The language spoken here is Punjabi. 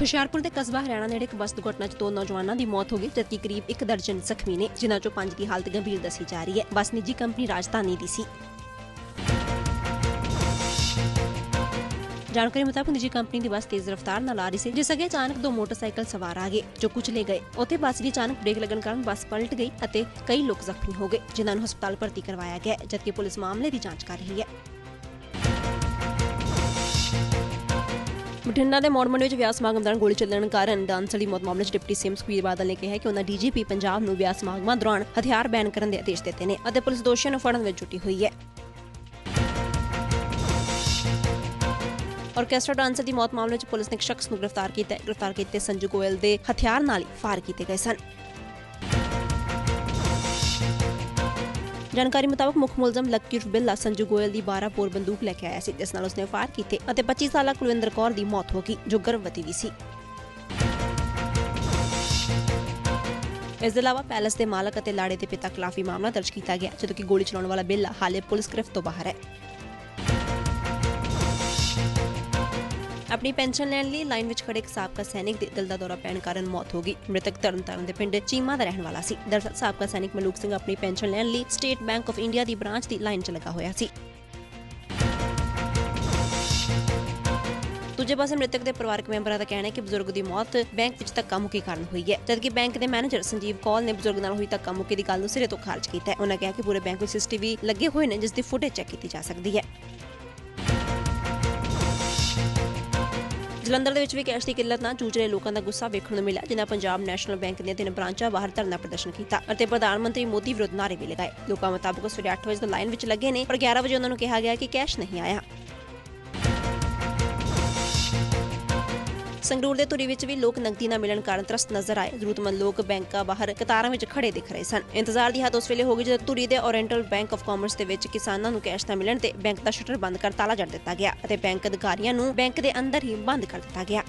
ਹੁਸ਼ਿਆਰਪੁਰ ਦੇ ਕਸਬਾ ਹਰਿਆਣਾ ਨੇੜੇ ਇੱਕ ਬੱਸ ਦੁਰਘਟਨਾ 'ਚ ਦੋ ਨੌਜਵਾਨਾਂ ਦੀ ਮੌਤ ਹੋ ਗਈ, ਜਦਕਿ ਕਰੀਬ ਇੱਕ ਦਰਜਨ ਜ਼ਖਮੀ ਨੇ, ਜਿਨ੍ਹਾਂ 'ਚੋਂ ਪੰਜ ਦੀ ਹਾਲਤ ਗੰਭੀਰ ਦੱਸੀ ਜਾ ਰਹੀ ਹੈ। ਬੱਸ ਨਿੱਜੀ ਕੰਪਨੀ ਰਾਜਧਾਨੀ ਦੀ ਸੀ। ਜਾਣਕਾਰੀ ਮੁਤਾਬਕ ਨਿੱਜੀ ਕੰਪਨੀ ਦੀ ਬੱਸ ਤੇਜ਼ ਰਫ਼ਤਾਰ ਨਾਲ ਆ ਰਹੀ ਸੀ, ਜਿਸ ਅੱਗੇ ਅਚਾਨਕ ਦੋ ਮੋਟਰਸਾਈਕਲ ਸਵਾਰ ਆ ਗਏ, ਜੋ ਕੁਚਲੇ ਗਏ। ਉੱਥੇ ਬੱਸ ਦੀ ਅਚਾਨਕ ਬ੍ਰੇਕ ਲੱਗਣ ਕਾਰਨ ਬੱਸ ਪਲਟ ਗਈ ਅਤੇ ਕਈ ਲੋਕ ਜ਼ਖਮੀ ਹੋ ਗਏ, ਜਿਨ੍ਹਾਂ ਨੂੰ ਹਸਪਤਾਲ ਭਰਤੀ ਕਰਵਾਇਆ ਗਿਆ ਜਦਕਿ ਪੁਲਿਸ ਮਾਮਲੇ ਦੀ ਜਾਂਚ ਕਰ ਰਹੀ ਹੈ। ਬਠਿੰਡਾ ਦੇ ਮੋੜ ਮੰਡੀ ਵਿੱਚ ਵਿਆਹ ਸਮਾਗਮ ਦੌਰਾਨ ਗੋਲੀ ਚੱਲਣ ਕਾਰਨ ਡਾਂਸਰ ਦੀ ਮੌਤ ਮਾਮਲੇ 'ਚ ਡਿਪਟੀ ਸੀਐਮ ਸੁਖਬੀਰ ਬਾਦਲ ਨੇ ਕਿਹਾ ਕਿ ਉਹਨਾਂ ਡੀਜੀਪੀ ਪੰਜਾਬ ਨੂੰ ਵਿਆਹ ਸਮਾਗਮਾਂ ਦੌਰਾਨ ਹਥਿਆਰ ਬੈਨ ਕਰਨ ਦੇ ਆਦੇਸ਼ ਦਿੱਤੇ ਨੇ ਅਤੇ ਪੁਲਿਸ ਦੋਸ਼ੀਆਂ ਨੂੰ ਫੜਨ ਵਿੱਚ ਜੁਟੀ ਹੋਈ ਹੈ। ਆਰਕੈਸਟਰਾ ਡਾਂਸਰ ਦੀ ਮੌਤ ਮਾਮਲੇ 'ਚ ਪੁਲਿਸ ਨੇ ਇੱਕ ਸ਼ਖਸ ਨੂੰ ਗ੍ਰਿਫਤਾਰ ਕੀਤਾ ਹੈ। ਗ੍ਰਿਫਤਾਰ ਕੀਤੇ ਸੰਜੂ ਗੋਇਲ ਦੇ ਹਥਿਆਰ ਨਾਲ ਹੀ ਫਾਰ ਕੀਤੇ ਗਏ ਸਨ। ਜਾਣਕਾਰੀ ਮੁਤਾਬਕ ਮੁੱਖ ਮੁਲਜ਼ਮ ਲੱਕੀ ਰੁਬਿੱਲਾ ਸੰਜੂ ਗੋਇਲ ਦੀ 12 ਬੋਰ ਬੰਦੂਕ ਲੈ ਕੇ ਆਇਆ ਸੀ, ਜਿਸ ਨਾਲ ਉਸਨੇ ਫਾਇਰ ਕੀਤੇ ਅਤੇ 25 ਸਾਲਾ ਕੁਲਵਿੰਦਰ ਕੌਰ ਦੀ ਮੌਤ ਹੋ ਗਈ, ਜੋ ਗਰਭਵਤੀ ਵੀ ਸੀ। ਇਸ ਦੇ ਇਲਾਵਾ ਪੈਲਸ ਦੇ ਮਾਲਕ ਅਤੇ ਲਾੜੇ ਦੇ ਪਿਤਾ ਖਿਲਾਫ ਵੀ ਮਾਮਲਾ ਦਰਜ ਕੀਤਾ ਗਿਆ, ਜਦੋਂ ਕਿ ਗੋਲੀ ਚਲਾਉਣ ਵਾਲਾ ਬਿੱਲਾ ਹਾਲੇ ਪੁਲਿਸ ਗ੍ਰਿਫਤ ਤੋਂ ਬਾਹਰ ਹੈ। ਆਪਣੀ ਪੈਨਸ਼ਨ ਲੈਣ ਲਈ ਲਾਈਨ ਵਿੱਚ ਖੜੇ ਇੱਕ ਸਾਬਕਾ ਸੈਨਿਕ ਦੇ ਦਿਲ ਦਾ ਦੌਰਾ ਪੈਣ ਕਾਰਨ ਮੌਤ ਹੋ ਗਈ। ਮ੍ਰਿਤਕ ਤਰਨਤਾਰਨ ਦੇ ਪਿੰਡ ਚੀਮਾ ਦਾ ਰਹਿਣ ਵਾਲਾ ਸੀ। ਦਰਅਸਲ ਸਾਬਕਾ ਸੈਨਿਕ ਮਲੂਕ ਸਿੰਘ ਆਪਣੀ ਪੈਨਸ਼ਨ ਲੈਣ ਲਈ ਸਟੇਟ ਬੈਂਕ ਆਫ ਇੰਡੀਆ ਦੀ ਬ੍ਰਾਂਚ ਦੀ ਲਾਈਨ 'ਚ ਲੱਗਾ ਹੋਇਆ ਸੀ। ਦੂਜੇ ਪਾਸੇ ਮ੍ਰਿਤਕ ਦੇ ਪਰਿਵਾਰਕ ਮੈਂਬਰਾਂ ਦਾ ਕਹਿਣਾ ਹੈ ਕਿ ਬਜ਼ੁਰਗ ਦੀ ਮੌਤ ਬੈਂਕ ਵਿੱਚ ਧੱਕਾ ਮੁੱਕੀ ਕਾਰਨ ਹੋਈ ਹੈ। ਜਦਕਿ ਬੈਂਕ ਦੇ ਮੈਨੇਜਰ ਸੰਜੀਵ ਕੌਲ ਨੇ ਬਜ਼ੁਰਗ ਨਾਲ ਹੋਈ ਧੱਕਾ ਮੁੱਕੀ ਦੀ ਗੱਲ ਨੂੰ ਸਿਰੇ ਤੋਂ ਖਾਰਜ ਕੀਤਾ ਹੈ। ਉਹਨਾਂ ਕਿਹਾ ਕਿ ਪੂਰੇ ਬੈਂਕ ਵਿੱਚ ਸੀਸੀਟੀਵੀ ਲੱਗੇ ਹੋਏ ਨੇ, ਜਿਸ ਦੀ ਫੁਟੇਜ ਚੈੱਕ ਕੀਤੀ ਜਾ ਸਕਦੀ ਹੈ। ਜਲੰਧਰ ਦੇ ਵਿੱਚ ਵੀ ਕੈਸ਼ ਦੀ ਕਿੱਲਤ ਨਾਲ ਜੂਝ ਰਹੇ ਲੋਕਾਂ ਦਾ ਗੁੱਸਾ ਵੇਖਣ ਨੂੰ ਮਿਲਿਆ, ਜਿਨ੍ਹਾਂ ਪੰਜਾਬ ਨੈਸ਼ਨਲ ਬੈਂਕ ਦੀਆਂ ਤਿੰਨ ਬ੍ਰਾਂਚਾਂ ਬਾਹਰ ਧਰਨਾ ਪ੍ਰਦਰਸ਼ਨ ਕੀਤਾ ਅਤੇ ਪ੍ਰਧਾਨ ਮੰਤਰੀ ਮੋਦੀ ਵਿਰੁੱਧ ਨਾਅਰੇ ਵੀ ਲਗਾਏ। ਲੋਕਾਂ ਮੁਤਾਬਕ ਸਵੇਰੇ 8 ਵਜੇ ਤੋਂ ਲਾਈਨ ਵਿੱਚ ਲੱਗੇ ਨੇ, ਪਰ 11 ਵਜੇ ਉਹਨਾਂ ਨੂੰ ਕਿਹਾ ਗਿਆ ਕਿ ਕੈਸ਼ ਨਹੀਂ ਆਇਆ। ਸੰਗਰੂਰ ਦੇ ਧੁਰੀ ਵਿੱਚ ਵੀ ਲੋਕ ਨਕਦੀ ਨਾ ਮਿਲਣ ਕਾਰਨ ਤਰਸਤ ਨਜ਼ਰ ਆਏ। ਜ਼ਰੂਰਤਮੰਦ ਲੋਕ ਬੈਂਕਾਂ ਬਾਹਰ ਕਤਾਰਾਂ ਵਿੱਚ ਖੜੇ ਦਿਖ ਰਹੇ ਸਨ। ਇੰਤਜ਼ਾਰ ਦੀ ਹੱਦ ਉਸ ਵੇਲੇ ਹੋ ਗਈ ਜਦੋਂ ਧੁਰੀ ਦੇ ਓਰੀਐਂਟਲ ਬੈਂਕ ਆਫ ਕਾਮਰਸ ਦੇ ਵਿੱਚ ਕਿਸਾਨਾਂ ਨੂੰ ਕੈਸ਼ ਨਾ ਮਿਲਣ ਤੇ ਬੈਂਕ ਦਾ ਸ਼ਟਰ ਬੰਦ ਕਰ ਤਾਲਾ ਜੜ ਦਿੱਤਾ ਗਿਆ ਅਤੇ ਬੈਂਕ ਅਧਿਕਾਰੀਆਂ ਨੂੰ ਬੈਂਕ ਦੇ ਅੰਦਰ ਹੀ ਬੰਦ ਕਰ ਦਿੱਤਾ ਗਿਆ।